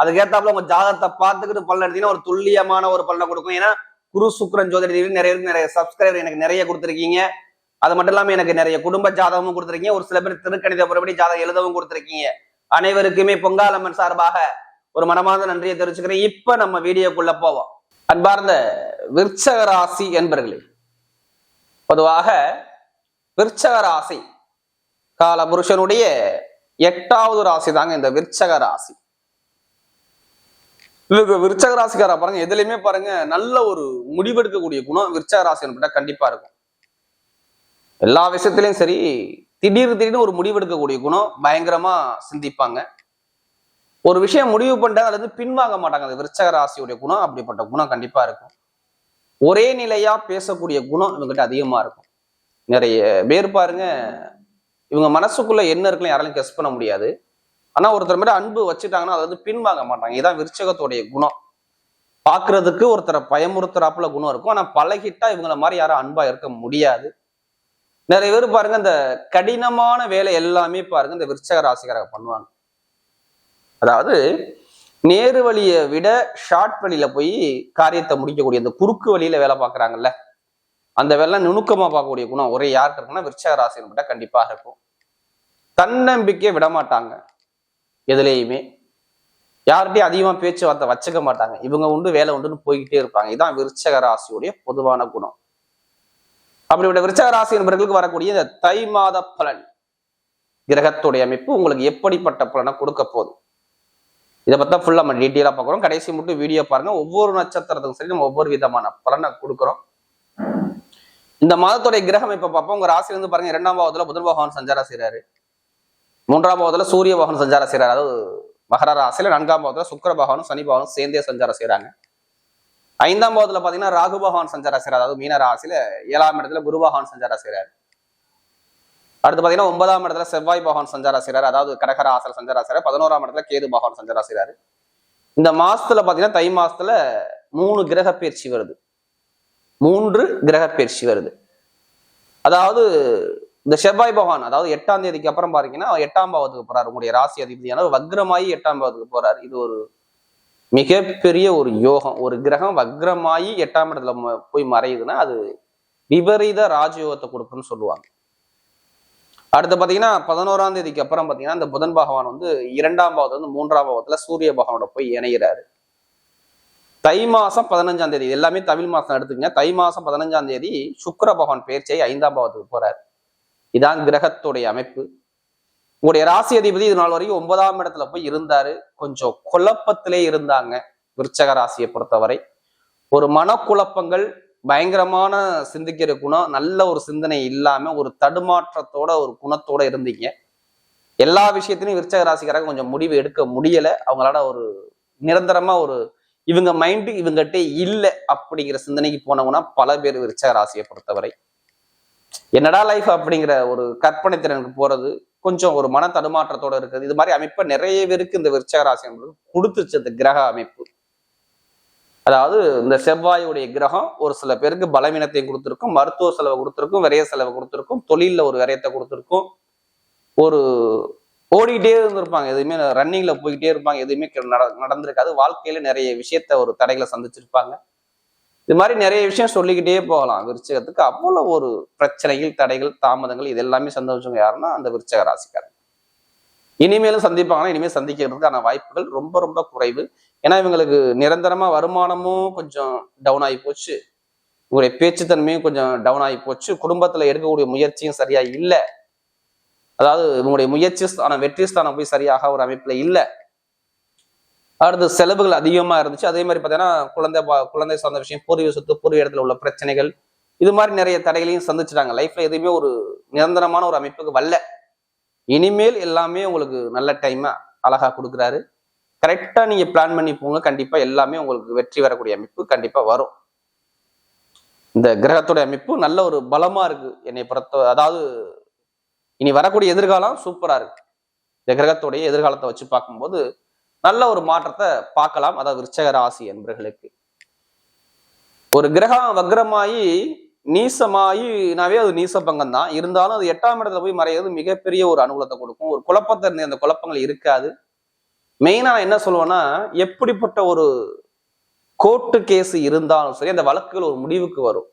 அதுக்கேத்தாப்புல உங்க ஜாதகத்தை பார்த்துக்கிட்டு பலன் எடுத்தீங்கன்னா ஒரு துல்லியமான ஒரு பலனை கொடுக்கும். ஏன்னா குரு சுக்ரன் ஜோதிட நிறைய நிறைய சப்ஸ்கிரைபர் எனக்கு நிறைய கொடுத்துருக்கீங்க. அது மட்டும் இல்லாம எனக்கு நிறைய குடும்ப ஜாதகமும் கொடுத்துருக்கீங்க. ஒரு சில பேர் திருக்கணித புறப்படி ஜாதகம் எழுதவும் கொடுத்துருக்கீங்க. அனைவருக்குமே பொங்காலம்மன் சார்பாக ஒரு மனமார்ந்த நன்றியை தெரிவிச்சுக்கிறேன். இப்ப நம்ம வீடியோக்குள்ள போவோம். அன்பார்ந்த விற்சகராசி ராசி என்பர்களே பொதுவாக விற்சகராசி ராசி கால புருஷனுடைய எட்டாவது ராசி தாங்க இந்த விற்சக ராசி. இதுக்கு விருச்சக ராசிக்காரா பாருங்க எதுலையுமே பாருங்க நல்ல ஒரு முடிவெடுக்கக்கூடிய குணம் விருச்சக ராசி அனுப்பிட்டா கண்டிப்பா இருக்கும். எல்லா விஷயத்திலையும் சரி திடீர் திடீர்னு ஒரு முடிவெடுக்கக்கூடிய குணம் பயங்கரமா சிந்திப்பாங்க. ஒரு விஷயம் முடிவு பண்ணிட்டாங்க அது பின்வாங்க மாட்டாங்க அது விருச்சக ராசியுடைய குணம் அப்படிப்பட்ட குணம் கண்டிப்பா இருக்கும். ஒரே நிலையா பேசக்கூடிய குணம் இவங்ககிட்ட அதிகமா இருக்கும். நிறைய பேர் பாருங்க இவங்க மனசுக்குள்ள என்ன இருக்குன்னு யாராலையும் கெஸ் பண்ண முடியாது. ஆனா ஒருத்தர் மேல அன்பு வச்சுட்டாங்கன்னா அதாவது வந்து பின்வாங்க மாட்டாங்க. இதான் விருச்சகத்துடைய குணம். பாக்குறதுக்கு ஒருத்தரை பயமுறுத்துறாப்புல குணம் இருக்கும். ஆனா பழகிட்டா இவங்கள மாதிரி யாரும் அன்பா இருக்க முடியாது. நிறைய பேர் பாருங்க இந்த கடினமான வேலை எல்லாமே பாருங்க இந்த விருச்சக ராசிக்காரங்க பண்ணுவாங்க. அதாவது நேரு வழியை விட ஷார்ட் வழியில போய் காரியத்தை முடிக்கக்கூடிய இந்த குறுக்கு வழியில வேலை பார்க்குறாங்கல்ல அந்த வேலை நுணுக்கமா பார்க்கக்கூடிய குணம் ஒரே யாருக்கு இருக்குன்னா விருச்சக ராசி மட்டும் கண்டிப்பாக இருக்கும். தன்னம்பிக்கையை விட மாட்டாங்க எதுலேயுமே. யார்கிட்டயும் அதிகமாக பேச்சுவார்த்தை வச்சுக்க மாட்டாங்க. இவங்க உண்டு வேலை உண்டுன்னு போய்கிட்டே இருப்பாங்க. இதுதான் விருச்சக ராசியுடைய பொதுவான குணம். அப்படிப்பட்ட விருச்சக ராசி என்பவர்களுக்கு வரக்கூடிய இந்த தை மாத பலன் கிரகத்துடைய அமைப்பு உங்களுக்கு எப்படிப்பட்ட பலனை கொடுக்க போகுது? இதை பார்த்தா ஃபுல்லாக ஃபுல்லா நம்ம டீட்டெயிலாக பார்க்குறோம். கடைசி மட்டும் வீடியோ பாருங்க. ஒவ்வொரு நட்சத்திரத்துக்கும் சரி நம்ம ஒவ்வொரு விதமான பலனை கொடுக்குறோம். இந்த மாதத்துடைய கிரகம் இப்போ பார்ப்போம். உங்க ராசி வந்து பாருங்க இரண்டாம் பாவத்தில் புதன் பகவான் சஞ்சாரம் செய்கிறாரு மூன்றாம் பாவத்தில் சூரிய பகவான் சஞ்சாரம் செய்கிறார் அதாவது மகர ராசியில் நான்காம் பாவத்தில் சுக்கர பகவானும் சனி பகவானும் சேர்ந்தே சஞ்சாரம் செய்கிறாங்க ஐந்தாம் பாவத்தில் பார்த்தீங்கன்னா ராகு பகவான் சஞ்சாரம் செய்கிறார் அதாவது மீன ராசியில் ஏழாம் இடத்துல குரு பகவான் சஞ்சாரம் செய்கிறார் அடுத்து பார்த்தீங்கன்னா ஒன்பதாம் இடத்துல செவ்வாய் பகவான் சஞ்சாரம் செய்கிறார் அதாவது கடகர ஆசிரியர் சஞ்சாரம் செய்கிறார் பதினோராம் இடத்துல கேது பகவான் சஞ்சாரம் செய்கிறார் இந்த மாசத்துல பார்த்தீங்கன்னா தை மாசத்துல மூணு கிரக பயிற்சி வருது. மூன்று கிரக பயிற்சி வருது. அதாவது இந்த செவ்வாய் பகவான் அதாவது எட்டாம் தேதிக்கு அப்புறம் பாத்தீங்கன்னா எட்டாம் பாவத்துக்கு போறாரு. உங்களுடைய ராசி அதிபதியான வக்ரமாயி எட்டாம் பாவத்துக்கு போறாரு. இது ஒரு மிகப்பெரிய ஒரு யோகம். ஒரு கிரகம் வக்ரமாயி எட்டாம் இடத்துல போய் மறையுதுன்னா அது விபரீத ராஜயோகத்தை கொடுக்குன்னு சொல்லுவாங்க. அடுத்து பாத்தீங்கன்னா பதினோராம் தேதிக்கு அப்புறம் பாத்தீங்கன்னா இந்த புதன் பகவான் வந்து இரண்டாம் பாவத்துல வந்து மூன்றாம் பாவத்துல சூரிய பகவானோட போய் இணைகிறாரு தை மாசம் பதினஞ்சாம் தேதி எல்லாமே தமிழ் மாசம் எடுத்துக்கங்க. தை மாசம் பதினஞ்சாம் தேதி சுக்கர பகவான் பேர்ச்சியை ஐந்தாம் பாவத்துக்கு போறாரு. இதான் கிரகத்துடைய அமைப்பு. உங்களுடைய ராசி அதிபதி இது நாள் வரைக்கும் ஒன்பதாம் இடத்துல போய் இருந்தாரு. கொஞ்சம் குழப்பத்திலே இருந்தாங்க விருச்சக ராசியை பொறுத்தவரை. ஒரு மனக்குழப்பங்கள் பயங்கரமான சிந்திக்கிற குணம் நல்ல ஒரு சிந்தனை இல்லாம ஒரு தடுமாற்றத்தோட ஒரு குணத்தோட இருந்தீங்க. எல்லா விஷயத்திலையும் விருச்சக ராசிக்காரங்க கொஞ்சம் முடிவு எடுக்க முடியல. அவங்களால ஒரு நிரந்தரமா ஒரு இவங்க மைண்டு இவங்ககிட்ட இல்லை அப்படிங்கிற சிந்தனைக்கு போனவங்கன்னா பல பேர் விருச்சக ராசியை பொறுத்தவரை. என்னடா லைஃப் அப்படிங்கிற ஒரு கற்பனை திறனுக்கு போறது கொஞ்சம் ஒரு மன தடுமாற்றத்தோட இருக்குது இது மாதிரி அமைப்பை நிறைய பேருக்கு இந்த விருச்சக ராசி என்பது கொடுத்துச்சு இந்த கிரக அமைப்பு. அதாவது இந்த செவ்வாயுடைய கிரகம் ஒரு சில பேருக்கு பலவீனத்தையும் கொடுத்துருக்கும் மருத்துவ செலவு கொடுத்துருக்கும் விரைய செலவு கொடுத்துருக்கும் தொழிலில் ஒரு விரயத்தை கொடுத்துருக்கும். ஒரு ஓடிக்கிட்டே இருந்திருப்பாங்க எதுவுமே ரன்னிங்ல போய்கிட்டே இருப்பாங்க எதுவுமே நடந்திருக்காது வாழ்க்கையில நிறைய விஷயத்த ஒரு தடைகளை சந்திச்சிருப்பாங்க. இது மாதிரி நிறைய விஷயம் சொல்லிக்கிட்டே போகலாம். விருச்சகத்துக்கு அவ்வளோ ஒரு பிரச்சனைகள் தடைகள் தாமதங்கள் இது எல்லாமே சந்தோஷம் யாருன்னா அந்த விருச்சக ராசிக்காரங்க. இனிமேலும் சந்திப்பாங்கன்னா இனிமேல் சந்திக்கிறதுக்கான வாய்ப்புகள் ரொம்ப ரொம்ப குறைவு. ஏன்னா இவங்களுக்கு நிரந்தரமா வருமானமும் கொஞ்சம் டவுன் ஆகி போச்சு. உங்களுடைய பேச்சுத்தன்மையும் கொஞ்சம் டவுன் ஆகி போச்சு. குடும்பத்துல எடுக்கக்கூடிய முயற்சியும் சரியா இல்லை. அதாவது உங்களுடைய முயற்சி ஸ்தானம் வெற்றி ஸ்தானம் போய் சரியாக ஒரு அமைப்புல இல்லை. அடுத்து செலவுகள் அதிகமாக இருந்துச்சு. அதே மாதிரி பார்த்தீங்கன்னா குழந்தை பா- குழந்தை சார்ந்த விஷயம் பூர்வீக சொத்து பூர்வீக இடத்துல உள்ள பிரச்சனைகள் இது மாதிரி நிறைய தடைகளையும் சந்திச்சிட்டாங்க. லைஃப்ல எதுவுமே ஒரு நிரந்தரமான ஒரு அமைப்புக்கு வரல. இனிமேல் எல்லாமே உங்களுக்கு நல்ல டைமை அழகா கொடுக்குறாரு. கரெக்டா நீங்க பிளான் பண்ணி போங்க. கண்டிப்பா எல்லாமே உங்களுக்கு வெற்றி வரக்கூடிய அமைப்பு கண்டிப்பா வரும். இந்த கிரகத்தோட அமைப்பு நல்ல ஒரு பலமா இருக்கு. என்னை பொறுத்த அதாவது இனி வரக்கூடிய எதிர்காலம் சூப்பரா இருக்கு. இந்த கிரகத்துடைய எதிர்காலத்தை வச்சு பார்க்கும்போது நல்ல ஒரு மாற்றத்தை பார்க்கலாம். அதாவது விருச்சக ராசி என்பர்களுக்கு. ஒரு கிரகம் வக்ரமாயி நீசமாயினாவே அது நீச பங்கம் தான். இருந்தாலும் அது எட்டாம் இடத்துல போய் மறையிறது மிகப்பெரிய ஒரு அனுகூலத்தை கொடுக்கும். ஒரு குழப்பத்தை இருந்த அந்த குழப்பங்கள் இருக்காது. மெயினா நான் என்ன சொல்லுவேன்னா எப்படிப்பட்ட ஒரு கோர்ட்டு கேஸ் இருந்தாலும் சரி அந்த வழக்குகள் ஒரு முடிவுக்கு வரும்.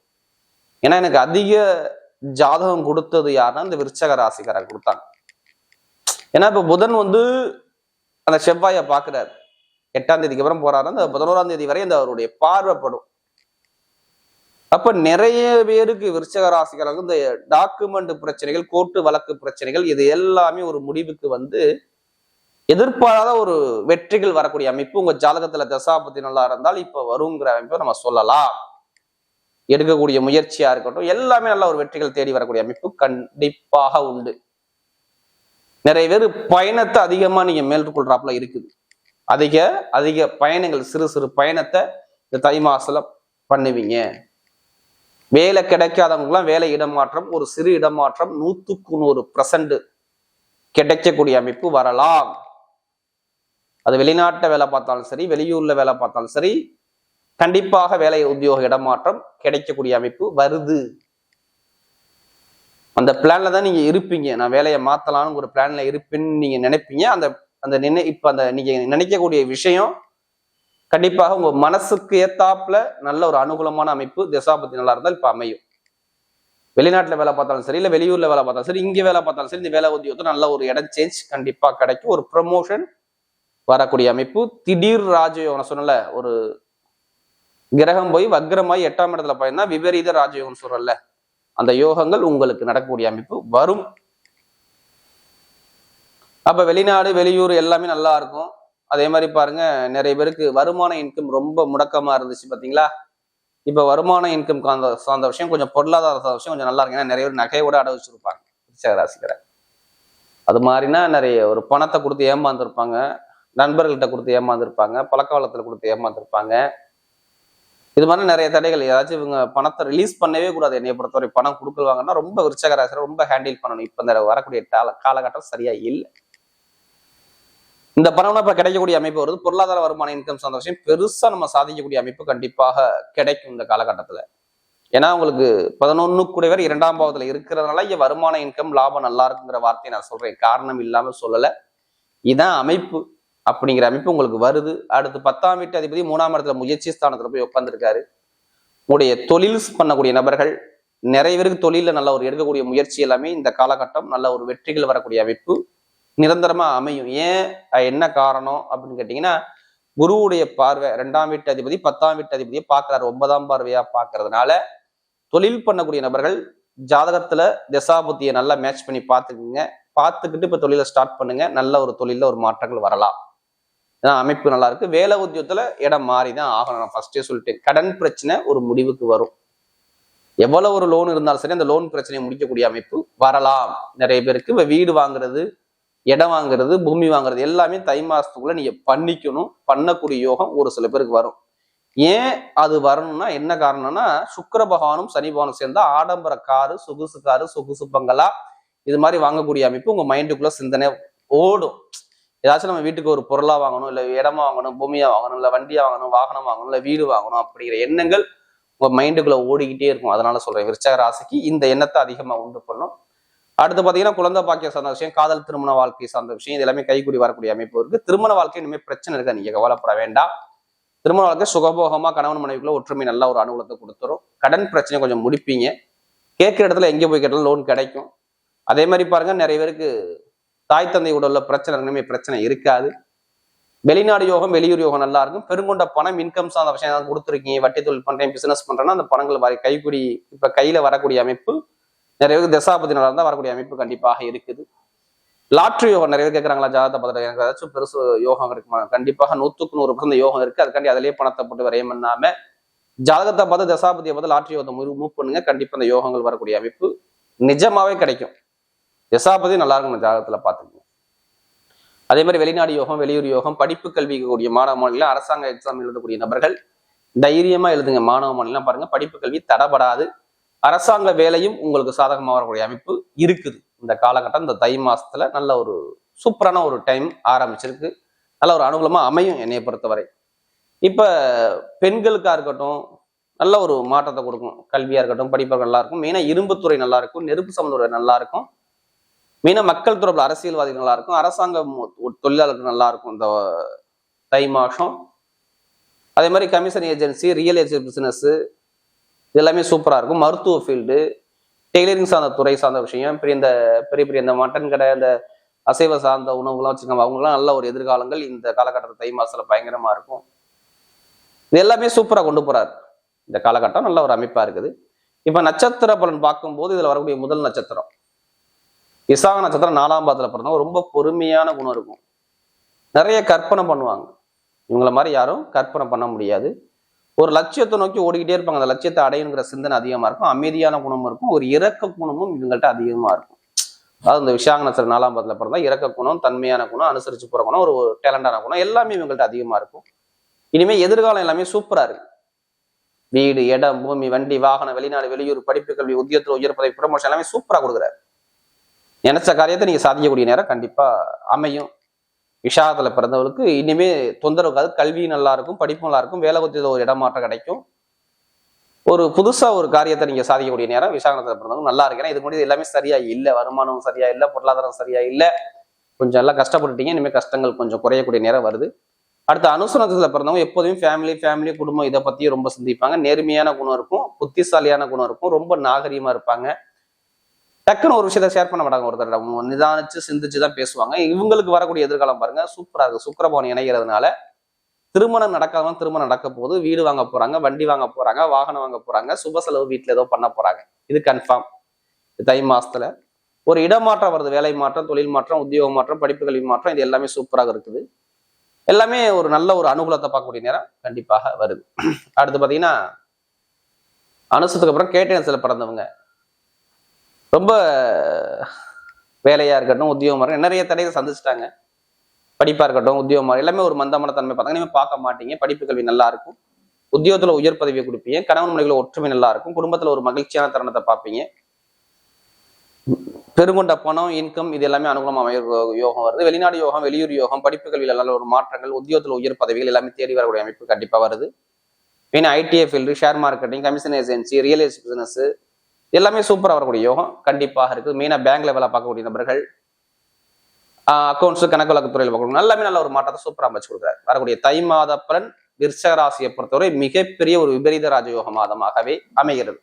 ஏன்னா எனக்கு அதிக ஜாதகம் கொடுத்தது யாருன்னா இந்த விருச்சக ராசிக்காரர் கொடுத்தாங்க. ஏன்னா இப்ப புதன் வந்து அந்த செவ்வாயை பார்க்குறாரு. எட்டாம் தேதிக்கு அப்புறம் போறாரு. அந்த பதினோராம் தேதி வரை அந்த அவருடைய பார்வைப்படும். அப்ப நிறைய பேருக்கு விருச்சக ராசிக்காரங்க இந்த டாக்குமெண்ட் பிரச்சனைகள் கோர்ட்டு வழக்கு பிரச்சனைகள் இது எல்லாமே ஒரு முடிவுக்கு வந்து எதிர்பாராத ஒரு வெற்றிகள் வரக்கூடிய அமைப்பு. உங்க ஜாதகத்துல தசாபத்தி நல்லா இருந்தால் இப்ப வருங்கிற அமைப்பை நம்ம சொல்லலாம். எடுக்கக்கூடிய முயற்சியா இருக்கட்டும் எல்லாமே நல்ல ஒரு வெற்றிகள் தேடி வரக்கூடிய அமைப்பு கண்டிப்பாக உண்டு. நிறைய பேர் பயணத்தை அதிகமா நீங்க மேற்கொள்றாப்புல இருக்குது. அதிக அதிக பயணங்கள் சிறு சிறு பயணத்தை இந்த தை மாசத்துல பண்ணுவீங்க. வேலை கிடைக்காதவங்களாம் வேலை இடமாற்றம் ஒரு சிறு இடமாற்றம் நூத்துக்கு நூறு பர்சன்ட் கிடைக்கக்கூடிய அமைப்பு வரலாம். அது வெளிநாட்டில் வேலை பார்த்தாலும் சரி வெளியூர்ல வேலை பார்த்தாலும் சரி கண்டிப்பாக வேலை உத்தியோக இடமாற்றம் கிடைக்கக்கூடிய அமைப்பு வருது. அந்த பிளான்ல தான் நீங்க இருப்பீங்க. நான் வேலையை மாத்தலாம்னு ஒரு பிளான்ல இருப்பேன்னு நீங்க நினைப்பீங்க. அந்த அந்த நினை இப்ப அந்த நீங்க நினைக்கக்கூடிய விஷயம் கண்டிப்பாக உங்க மனசுக்கு ஏத்தாப்புல நல்ல ஒரு அனுகூலமான அமைப்பு திசாபத்தி நல்லா இருந்தால் இப்ப அமையும். வெளிநாட்டுல வேலை பார்த்தாலும் சரி இல்ல வெளியூர்ல வேலை பார்த்தாலும் சரி இங்க வேலை பார்த்தாலும் சரி இந்த வேலை உத்தியோகத்தை நல்ல ஒரு இடம் சேஞ்ச் கண்டிப்பா கிடைக்கும். ஒரு ப்ரமோஷன் வரக்கூடிய அமைப்பு. திடீர் ராஜயோகம் சொன்னல ஒரு கிரகம் போய் வக்ரமாய் எட்டாம் இடத்துல பயந்தா விபரீத ராஜயோகம் சொல்றல அந்த யோகங்கள் உங்களுக்கு நடக்கக்கூடிய அமைப்பு வரும். அப்ப வெளிநாடு வெளியூர் எல்லாமே நல்லா இருக்கும். அதே மாதிரி பாருங்க நிறைய பேருக்கு வருமான இன்கம் ரொம்ப முடக்கமா இருந்துச்சு பாத்தீங்களா? இப்ப வருமான இன்கம் சார்ந்த சார்ந்த விஷயம் கொஞ்சம் பொருளாதார சார்ந்த விஷயம் கொஞ்சம் நல்லா இருக்கு. ஏன்னா நிறைய பேர் நகையோட அடை வச்சிருப்பாங்க ரிஷபராசிக்கிற அது மாதிரினா நிறைய ஒரு பணத்தை கொடுத்து ஏமாந்துருப்பாங்க நண்பர்கள்ட்ட கொடுத்து ஏமாந்துருப்பாங்க பழக்க வழக்கத்துல கொடுத்து ஏமாந்துருப்பாங்க. இது மாதிரி நிறைய தடைகள் ஏதாச்சும் இவங்க பணத்தை ரிலீஸ் பண்ணவே கூடாது. என்னை பொறுத்தவரை பணம் கொடுக்குவாங்கன்னா ரொம்ப விருச்சகராசிரியர் ரொம்ப ஹேண்டில் பண்ணணும். இப்போ இந்த வரக்கூடிய கால காலகட்டம் சரியா இல்லை. இந்த பணம்னா இப்ப கிடைக்கக்கூடிய அமைப்பு வருது. பொருளாதார வருமான இன்கம் சந்தோஷம் பெருசா நம்ம சாதிக்கக்கூடிய அமைப்பு கண்டிப்பாக கிடைக்கும் இந்த காலகட்டத்துல. ஏன்னா உங்களுக்கு பதினொன்னு கூடவர் இரண்டாம் பாவத்துல இருக்கிறதுனால இங்க வருமான இன்கம் லாபம் நல்லா இருக்குங்கிற வார்த்தையை நான் சொல்றேன். காரணம் இல்லாமல் சொல்லலை. இதான் அமைப்பு. அப்படிங்கிற அமைப்பு உங்களுக்கு வருது. அடுத்து பத்தாம் வீட்டு அதிபதி மூணாம் இடத்துல முயற்சி ஸ்தானத்தில் போய் உட்காந்துருக்காரு உங்களுடைய தொழில் பண்ணக்கூடிய நபர்கள் நிறைய பேருக்கு தொழிலில் நல்ல ஒரு எடுக்கக்கூடிய முயற்சி எல்லாமே இந்த காலகட்டம் நல்ல ஒரு வெற்றிகள் வரக்கூடிய அமைப்பு நிரந்தரமாக அமையும். ஏன்? என்ன காரணம் அப்படின்னு கேட்டிங்கன்னா குருவுடைய பார்வை ரெண்டாம் வீட்டு அதிபதி பத்தாம் வீட்டு அதிபதியை பார்க்குறாரு. ஒன்பதாம் பார்வையாக பார்க்கறதுனால தொழில் பண்ணக்கூடிய நபர்கள் ஜாதகத்துல தசாபுத்தியை நல்லா மேட்ச் பண்ணி பார்த்துக்குங்க. பார்த்துக்கிட்டு இப்போ தொழிலை ஸ்டார்ட் பண்ணுங்க. நல்ல ஒரு தொழிலில் ஒரு மாற்றங்கள் வரலாம். அமைப்பு நல்லா இருக்கு. வேலை உத்தியோகத்துல இடம் மாறி தான் ஆகணும். நான் ஃபர்ஸ்டே சொல்லிட்டேன். கடன் பிரச்சனை ஒரு முடிவுக்கு வரும். எவ்வளவு ஒரு லோன் இருந்தாலும் சரி அந்த லோன் பிரச்சனையை முடிக்கக்கூடிய அமைப்பு வரலாம். நிறைய பேருக்கு வீடு வாங்குறது இடம் வாங்குறது பூமி வாங்குறது எல்லாமே தை மாசத்துக்குள்ள நீங்க பண்ணிக்கணும். பண்ணக்கூடிய யோகம் ஒரு சில பேருக்கு வரும். ஏன் அது வரணும்னா என்ன காரணம்னா சுக்கர பகவானும் சனி பகவானும் சேர்ந்தா ஆடம்பர காரு சொகுசு காரு சொகுசு பங்களா இது மாதிரி வாங்கக்கூடிய அமைப்பு உங்க மைண்டுக்குள்ள சிந்தனை ஓடும். ஏதாச்சும் நம்ம வீட்டுக்கு ஒரு பொருளா வாங்கணும் இல்ல இடமா வாங்கணும் பூமியா வாங்கணும் இல்ல வண்டியா வாங்கணும் வாகனம் வாங்கணும் இல்ல வீடு வாங்கணும் அப்படிங்கிற எண்ணங்கள் உங்க மைண்டுக்குள்ள ஓடிக்கிட்டே இருக்கும். அதனால சொல்றேன் விருச்சக ராசிக்கு இந்த எண்ணத்தை அதிகமா உண்டு பண்ணும். அடுத்து பாத்தீங்கன்னா குழந்தை பாக்கியம் சார்ந்த விஷயம் காதல் திருமண வாழ்க்கை சார்ந்த விஷயம் இது எல்லாமே கைகூடி வரக்கூடிய அமைப்பு இருக்கு. திருமண வாழ்க்கை இனிமேல் பிரச்சனை இருக்கா நீங்க கவலைப்பட வேண்டாம். திருமண வாழ்க்கை சுகபோகமா கணவன் மனைவிக்குள்ள ஒற்றுமை நல்ல ஒரு அனுகூலத்தை கொடுத்துரும். கடன் பிரச்சனை கொஞ்சம் முடிப்பீங்க. கேட்குற இடத்துல எங்கே போய் கேட்டாலும் லோன் கிடைக்கும். அதே மாதிரி பாருங்க நிறைய பேருக்கு தாய் தந்தை உடல்ல பிரச்சனை இனிமே பிரச்சனை இருக்காது. வெளிநாடு யோகம் வெளியூர் யோகம் நல்லா இருக்கும். பெருங்கொண்ட பணம் இன்கம் சார்ந்த விஷயம் ஏதாவது கொடுத்துருக்கீங்க வட்டி தொழில் பண்றேன் பிசினஸ் பண்றேன்னா அந்த பணங்கள் வரை கைக்குடி இப்ப கையில வரக்கூடிய அமைப்பு நிறைய பேருக்கு தசாபதி நல்லா இருந்தால் வரக்கூடிய அமைப்பு கண்டிப்பாக இருக்குது. லாட்ரி யோகம் நிறைய பேர் கேட்குறாங்களா ஜாதகத்தை பார்த்துட்டு எனக்கு ஏதாச்சும் பெருசு யோகம் இருக்குமா கண்டிப்பாக நூற்றுக்கு நூறு பர்சன்ட் யோகம் இருக்கு. அதுக்காண்டி அதிலேயே பணத்தை போட்டு வரையும் பண்ணாம ஜாதகத்தை பார்த்து தசாபதியை பார்த்து லாட்ரி யோகத்தை மூவ் பண்ணுங்க. கண்டிப்பாக அந்த யோகங்கள் வரக்கூடிய அமைப்பு நிஜமாவே கிடைக்கும். தசாபதி நல்லா இருக்கும் ஜாதகத்துல பாத்துக்கோங்க அதே மாதிரி வெளிநாடு யோகம் வெளியூர் யோகம் படிப்பு கல்விக்கு கூடிய மாணவ மாநிலம் அரசாங்க எக்ஸாம் எழுதக்கூடிய நபர்கள் தைரியமா எழுதுங்க மாணவ மாநிலம் பாருங்க படிப்பு கல்வி தடபடாது. அரசாங்க வேலையும் உங்களுக்கு சாதகமாக வரக்கூடிய அமைப்பு இருக்குது. இந்த காலகட்டம் இந்த தை மாசத்துல நல்ல ஒரு சூப்பரான ஒரு டைம் ஆரம்பிச்சிருக்கு. நல்ல ஒரு அனுகூலமா அமையும் என்னைய பொறுத்தவரை. இப்ப பெண்களுக்கா இருக்கட்டும் நல்ல ஒரு மாற்றத்தை கொடுக்கும். கல்வியா இருக்கட்டும் படிப்புகள் நல்லா இருக்கும். மெயினா இரும்புத்துறை நல்லா இருக்கும் நெருப்பு சம்பந்தத்துறை நல்லா இருக்கும் மீன மக்கள் தொடர்பில் அரசியல்வாதிகள் நல்லா இருக்கும் அரசாங்கம் தொழிலாளர்கள் நல்லா இருக்கும் இந்த தை மாசம். அதே மாதிரி commission agency real estate business இது எல்லாமே சூப்பராக இருக்கும். மருத்துவ ஃபீல்டு டெய்லரிங் சார்ந்த துறை சார்ந்த விஷயம் பெரிய இந்த பெரிய பெரிய இந்த மட்டன் கடை இந்த அசைவ சார்ந்த உணவுலாம் வச்சுக்கோங்க அவங்களாம் நல்ல ஒரு எதிர்காலங்கள் இந்த காலகட்டத்தில் தை மாதத்தில் பயங்கரமாக இருக்கும். இது எல்லாமே சூப்பராக கொண்டு போகிறார் இந்த காலகட்டம் நல்ல ஒரு அமைப்பாக இருக்குது. இப்போ நட்சத்திர பலன் பார்க்கும்போது இதில் வரக்கூடிய முதல் நட்சத்திரம். விசாக நட்சத்திரம் நாலாம் பாதத்தில் பிறந்தவங்க ரொம்ப பொறுமையான குணம் இருக்கும். நிறைய கற்பனை பண்ணுவாங்க. இவங்கள மாதிரி யாரும் கற்பனை பண்ண முடியாது. ஒரு லட்சியத்தை நோக்கி ஓடிக்கிட்டே இருப்பாங்க. அந்த லட்சியத்தை அடையணுங்கிற சிந்தனை அதிகமா இருக்கும். அமைதியான குணமும் இருக்கும். ஒரு இறக்க குணமும் இவங்கள்ட்ட அதிகமா இருக்கும். அதாவது இந்த விஷாக நட்சத்திரம் நாலாம் பாதத்தில் பிறந்தா இறக்க குணம் தன்மையான குணம் அனுசரிச்சு போகிற குணம் ஒரு டேலண்டான குணம் எல்லாமே இவங்கள்ட்ட அதிகமா இருக்கும். இனிமேல் எதிர்காலம் எல்லாமே சூப்பரா இருக்கு. வீடு இடம் பூமி வண்டி வாகனம் வெளிநாடு வெளியூர் படிப்பு கல்வி உத்தியத்தில் உயர் பதவி ப்ரமோஷன் எல்லாமே சூப்பரா கொடுக்குறாரு. நினைச்ச காரியத்தை நீங்க சாதிக்கக்கூடிய நேரம் கண்டிப்பா அமையும். விஷாகத்துல பிறந்தவர்களுக்கு இனிமே தொந்தரவு இருக்காது கல்வி நல்லா இருக்கும் படிப்பு நல்லா இருக்கும் வேலை உத்தியோகத்தில் ஒரு இடமாற்றம் கிடைக்கும். ஒரு புதுசா ஒரு காரியத்தை நீங்க சாதிக்கக்கூடிய நேரம் விசாகனத்துல பிறந்தவங்க நல்லா இருக்கு ஏன்னா இது எல்லாமே சரியா இல்லை வருமானம் சரியா இல்லை பொருளாதாரம் சரியா இல்லை. கொஞ்சம் எல்லாம் கஷ்டப்பட்டுட்டீங்க இனிமேல் கஷ்டங்கள் கொஞ்சம் குறையக்கூடிய நேரம் வருது. அடுத்து அனுசரணத்தில் பிறந்தவங்க எப்போதுமே ஃபேமிலி ஃபேமிலி குடும்பம் இதை பற்றியும் ரொம்ப சிந்திப்பாங்க. நேர்மையான குணம் இருக்கும் புத்திசாலியான குணம் இருக்கும். ரொம்ப நாகரீகமாக இருப்பாங்க. டக்குன்னு ஒரு விஷயத்த ஷேர் பண்ண மாட்டாங்க ஒருத்தர் நிதானிச்சு சிந்திச்சு தான் பேசுவாங்க. இவங்களுக்கு வரக்கூடிய எதிர்காலம் பாருங்க சூப்பரா இருக்கு. சுக்கரபவன் இணைகிறதுனால திருமணம் நடக்காம திருமணம் நடக்க போகுது. வீடு வாங்க போறாங்க வண்டி வாங்க போறாங்க வாகனம் வாங்க போறாங்க சுப செலவு வீட்டுல ஏதோ பண்ண போறாங்க. இது கன்ஃபார்ம் தை மாசத்துல ஒரு இடமாற்றம் வருது. வேலை மாற்றம் தொழில் மாற்றம் உத்தியோக மாற்றம் படிப்பு கல்வி மாற்றம் இது எல்லாமே சூப்பராக இருக்குது. எல்லாமே ஒரு நல்ல ஒரு அனுகூலத்தை பார்க்கக்கூடிய நேரம் கண்டிப்பாக வருது. அடுத்து பார்த்தீங்கன்னா அனுசத்துக்கு அப்புறம் கேட்டேன் பிறந்தவங்க ரொம்ப வேலையாக இருக்கட்டும் உத்தியோகமாக இருக்கட்டும் நிறைய தடையை சந்திச்சிட்டாங்க. படிப்பாக இருக்கட்டும் உத்தியோகமாக எல்லாமே ஒரு மந்தமான தன்மை பார்த்தாங்க. இனிமேல் பார்க்க மாட்டீங்க. படிப்பு கல்வி நல்லா இருக்கும். உத்தியோகத்தில் உயர் பதவியை கொடுப்பீங்க. கணவன் மனைவில ஒற்றுமை நல்லா இருக்கும். குடும்பத்தில் ஒரு மகிழ்ச்சியான தருணத்தை பார்ப்பீங்க. பெருங்கொண்ட பணம் இன்கம் இது எல்லாமே அனுகூலமாக அமைய யோகம் வருது. வெளிநாடு யோகம் வெளியூர் யோகம் படிப்பு கல்வியில் நல்ல ஒரு மாற்றங்கள் உத்தியோகத்தில் உயர் பதவிகள் எல்லாமே தேடி வரக்கூடிய அமைப்பு கண்டிப்பாக வருது. Main ITI field share marketing commission agency real estate business எல்லாமே சூப்பராக வரக்கூடிய யோகம் கண்டிப்பாக இருக்குது. மெயினாக பேங்க்ல வேலை பார்க்கக்கூடிய நபர்கள் அக்கௌண்ட்ஸ் கணக்கு வழக்கு துறையில் பார்க்கணும் எல்லாமே நல்ல ஒரு மாற்றத்தை சூப்பராக அமைச்சு கொடுக்குறாரு. வரக்கூடிய தை மாத பலன் விருச்சக ராசியை பொறுத்தவரை மிகப்பெரிய ஒரு விபரீத ராஜயோக மாதமாகவே அமைகிறது.